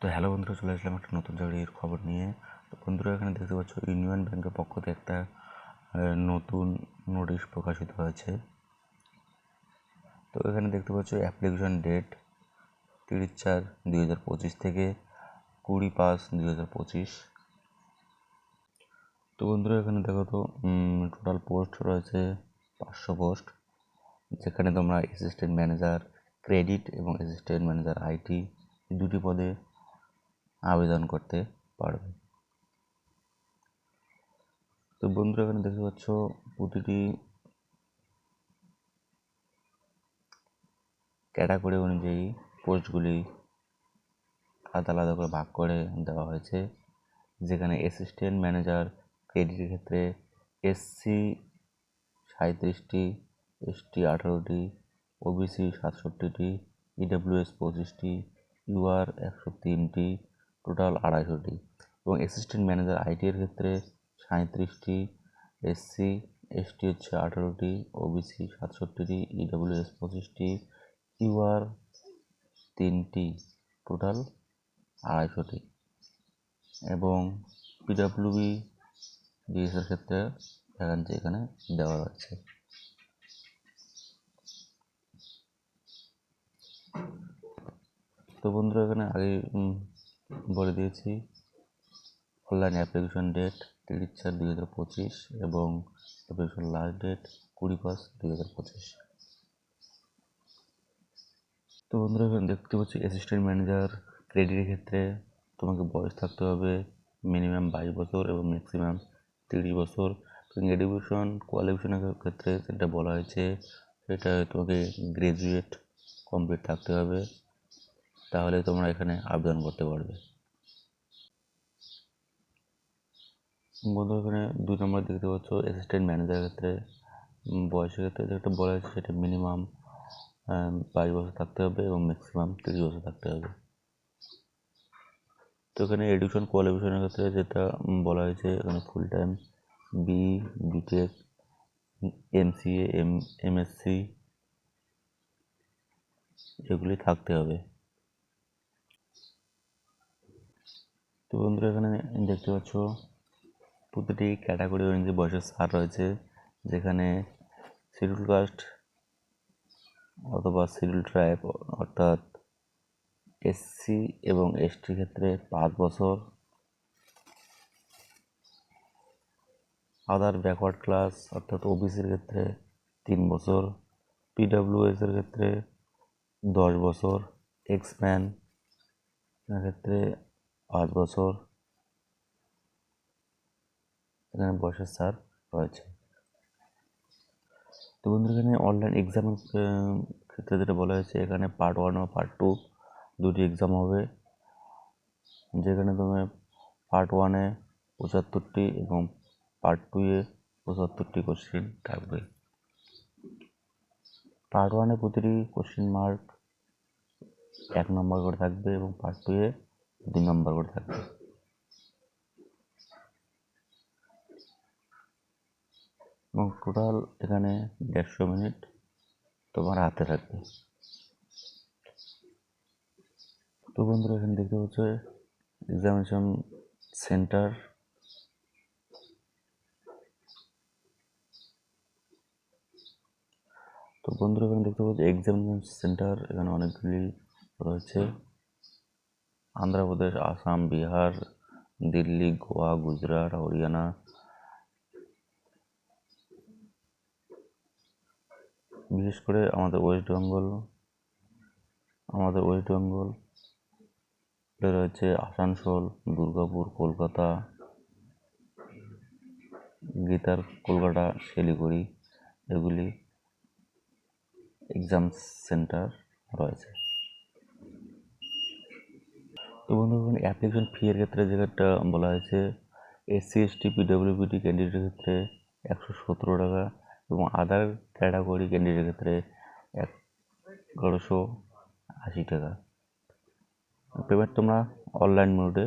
তো হ্যালো বন্ধুরা, চলে আসলাম একটা নতুন চাকরির খবর নিয়ে। তো বন্ধুরা, এখানে দেখতে পাচ্ছ ইউনিয়ন ব্যাংকের পক্ষ থেকে একটা নতুন নোটিশ প্রকাশিত হয়েছে। তো এখানে দেখতে পাচ্ছ অ্যাপ্লিকেশন ডেট তিরিশ চার দুই হাজার পঁচিশ থেকে কুড়ি পাঁচ দুই হাজার পঁচিশ। তো বন্ধুরা, এখানে দেখো তো টোটাল পোস্ট রয়েছে পাঁচশো পোস্ট যেখানে তোমরা অ্যাসিস্ট্যান্ট ম্যানেজার ক্রেডিট এবং অ্যাসিস্ট্যান্ট ম্যানেজার আইটি দুটি পদে আবেদন করতে পারবে। তো বন্ধুরা, এখানে দেখতে পাচ্ছ প্রতিটি ক্যাটাগরি অনুযায়ী পোস্টগুলি আলাদা আলাদা করে ভাগ করে দেওয়া হয়েছে। যেখানে অ্যাসিস্ট্যান্ট ম্যানেজার ক্রেডিটের ক্ষেত্রে এসসি সাঁত্রিশটি এসটি আঠারোটি ওবিসি সাতষট্টিটি ইডাব্লিউএস পঁচিশটি ইউআর একশো তিনটি টোটাল আড়াইশোটি। এবং অ্যাসিস্ট্যান্ট ম্যানেজার আইটি এর ক্ষেত্রে সাঁত্রিশটি এসসি এসটি হচ্ছে আঠারোটি ওবিসি সাতষট্টিটি ইডাব্লিউএস পঁচিশটি ইউআর তিনটি। টোটাল আড়াইশোটি। এবং পিডাব্লিউবি ডিএসের ক্ষেত্রে ভ্যাকান্সি এখানে দেওয়া যাচ্ছে তো বন্ধুরা, এখানে আগে বলে দিয়েছি। অনলাইন অ্যাপ্লিকেশন ডেট তিরিশ চার দুই হাজার পঁচিশ এবং অ্যাপ্লিকেশন লাস্ট ডেট কুড়ি পাঁচ দুই হাজার পঁচিশ। তো বন্ধুরা, এখানে দেখতে পাচ্ছি অ্যাসিস্ট্যান্ট ম্যানেজার ক্রেডিটের ক্ষেত্রে তোমাকে বয়স থাকতে হবে মিনিমাম বাইশ বছর এবং ম্যাক্সিমাম তিরিশ বছর। এডুকেশন কোয়ালিফিকেশনের ক্ষেত্রে যেটা বলা হয়েছে, সেটা তোমাকে গ্রাজুয়েট কমপ্লিট থাকতে হবে। তাহলে তোমরা এখানে আবেদন করতে পারবে। বন্ধু, এখানে দুই নম্বর দেখতে পাচ্ছ অ্যাসিস্ট্যান্ট ম্যানেজারের ক্ষেত্রে বয়সের ক্ষেত্রে যেটা বলা হয়েছে সেটা মিনিমাম বাইশ বছর থাকতে হবে এবং ম্যাক্সিমাম তিরিশ বছর থাকতে হবে। তো এখানে এডুকেশন কোয়ালিফিকেশনের ক্ষেত্রে যেটা বলা হয়েছে, এখানে full time B BTech MCA M MSc এগুলি থাকতে হবে। তো বন্ধুরা, এখানে দেখতে পাচ্ছ প্রতিটি ক্যাটাগরি অনুযায়ী বয়সের সার রয়েছে, যেখানে শিডিউল কাস্ট অথবা শিডিউল ট্রাইব অর্থাৎ এসসি এবং এসটির ক্ষেত্রে পাঁচ বছর। আদার ব্যাকওয়ার্ড ক্লাস অর্থাৎ ওবিসির ক্ষেত্রে তিন বছর। পিডাব্লিউএস এর ক্ষেত্রে দশ বছর। এক্সম্যান ক্ষেত্রে পাঁচ বছর। এখানে বয়সের ছাড় রয়েছে। তো বন্ধুরা, এখানে অনলাইন এক্সামের ক্ষেত্রে যেটা বলা হয়েছে, এখানে পার্ট ওয়ান ও পার্ট টু দুটি এক্সাম হবে। যেখানে তুমি পার্ট ওয়ানে পঁচাত্তরটি এবং পার্ট টুয়ে পঁচাত্তরটি কোশ্চেন থাকবে। পার্ট ওয়ানে প্রতিটি কোশ্চেন মার্ক এক নম্বর করে থাকবে এবং পার্ট টুয়ে দুই নম্বর করে থাকবে। এবং টোটাল এখানে দেড়শো মিনিট তোমার হাতে থাকবে। তো বন্ধুরা, এখানে দেখতে পাচ্ছ এক্সামিনেশন সেন্টার তো বন্ধুরা, এখানে দেখতে পাচ্ছ এক্সামিনেশন সেন্টার এখানে অনেকগুলি রয়েছে। আন্ধ্রপ্রদেশ, আসাম, বিহার, দিল্লি, গোয়া, গুজরাট, হরিয়ানা। বিশেষ করে আমাদের ওয়েস্ট বেঙ্গল, আমাদের ওয়েস্ট বেঙ্গল রয়েছে আসানসোল, দুর্গাপুর, কলকাতা, গীতার কলকাতা, শিলিগুড়ি, এগুলি এক্সাম সেন্টার রয়েছে। তো বন্ধুগণ অ্যাপ্লিকেশন ফি এর ক্ষেত্রে যেটা বলা হয়েছে এসসি এসটি পিডব্লিউবিডি ক্যান্ডিডেটের ক্ষেত্রে একশো সতেরো টাকা এবং আদার ক্যাটাগরি ক্যান্ডিডেটের ক্ষেত্রে এগারোশো আশি টাকা। পেমেন্ট তোমরা অনলাইন মোডে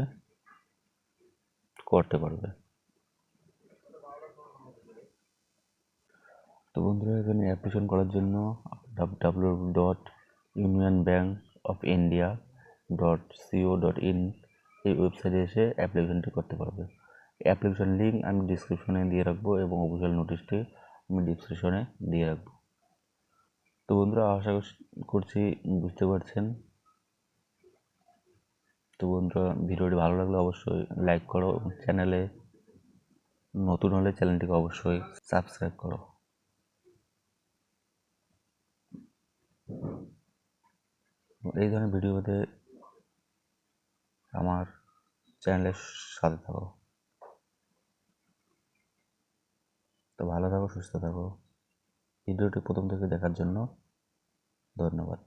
করতে পারবে। তো বন্ধুরা, এখানে অ্যাপ্লিকেশন করার জন্য W dot union bank of India dot CO dot in এই ওয়েবসাইটে এসে অ্যাপ্লিকেশনটি করতে পারবে। অ্যাপ্লিকেশন লিঙ্ক আমি ডিসক্রিপশনে দিয়ে রাখব এবং অফিসিয়াল নোটিশটি আমি ডিসক্রিপশনে দিয়ে রাখব। তো বন্ধুরা, আশা করছি বুঝতে পারছেন। তো বন্ধুরা, ভিডিওটি ভালো লাগলে অবশ্যই লাইক করো চ্যানেলে নতুন হলে চ্যানেলটিকে অবশ্যই সাবস্ক্রাইব করো। এই ধরনের ভিডিও পেতে আমার চ্যানেলের সাথে থাকো। তো ভালো থাকো, সুস্থ থাকো। ভিডিওটি প্রথম থেকে দেখার জন্য ধন্যবাদ।